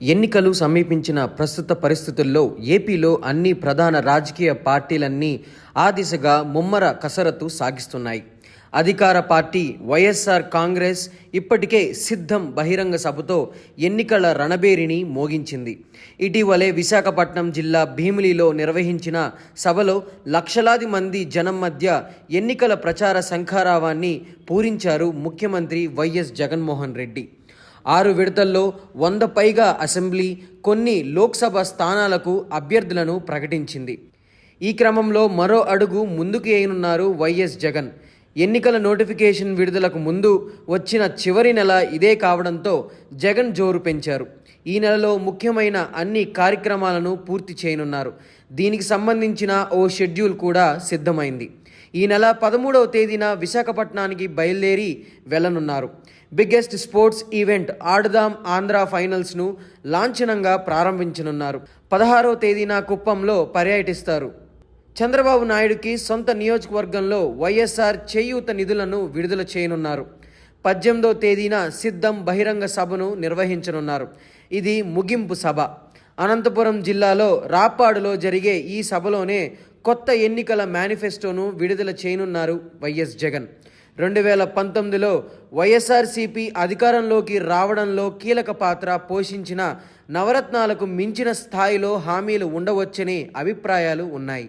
ఎన్నికలు సమీపించిన ప్రస్తుత పరిస్థితుల్లో ఏపీలో అన్ని ప్రధాన రాజకీయ పార్టీలన్నీ ఆ దిశగా ముమ్మర కసరత్తు సాగిస్తున్నాయి. అధికార పార్టీ వైఎస్ఆర్ కాంగ్రెస్ ఇప్పటికే సిద్ధం బహిరంగ సభతో ఎన్నికల రణబేరిని మోగించింది. ఇటీవలే విశాఖపట్నం జిల్లా భీమిలిలో నిర్వహించిన సభలో లక్షలాది మంది జనం మధ్య ఎన్నికల ప్రచార శంఖారావాన్ని పూరించారు ముఖ్యమంత్రి వైఎస్ జగన్మోహన్ రెడ్డి. ఆరు విడతల్లో వంద పైగా అసెంబ్లీ కొన్ని లోక్సభ స్థానాలకు అభ్యర్థులను ప్రకటించింది. ఈ క్రమంలో మరో అడుగు ముందుకు వేయనున్నారు వైఎస్ జగన్. ఎన్నికల నోటిఫికేషన్ విడుదలకు ముందు వచ్చిన చివరి నెల ఇదే కావడంతో జగన్ జోరు పెంచారు. ఈ నెలలో ముఖ్యమైన అన్ని కార్యక్రమాలను పూర్తి చేయనున్నారు. దీనికి సంబంధించిన ఓ షెడ్యూల్ కూడా సిద్ధమైంది. ఈ నెల పదమూడవ తేదీన విశాఖపట్నానికి బయలుదేరి వెళ్ళనున్నారు. Biggest sports event Adudam Andhra ఫైనల్స్ను లాంఛనంగా ప్రారంభించనున్నారు. పదహారవ తేదీన కుప్పంలో పర్యటిస్తారు. చంద్రబాబు నాయుడుకి సొంత నియోజకవర్గంలో వైఎస్ఆర్ చేయూత నిధులను విడుదల చేయనున్నారు. పద్దెనిమిదో తేదీన సిద్ధం బహిరంగ సభను నిర్వహించనున్నారు. ఇది ముగింపు సభ. అనంతపురం జిల్లాలో రాప్పాడులో జరిగే ఈ సభలోనే కొత్త ఎన్నికల మేనిఫెస్టోను విడుదల చేయనున్నారు వైఎస్ జగన్. రెండు వేల పంతొమ్మిదిలో వైఎస్ఆర్సీపీ అధికారంలోకి రావడంలో కీలక పాత్ర పోషించిన నవరత్నాలకు మించిన స్థాయిలో హామీలు ఉండవచ్చనే అభిప్రాయాలు ఉన్నాయి.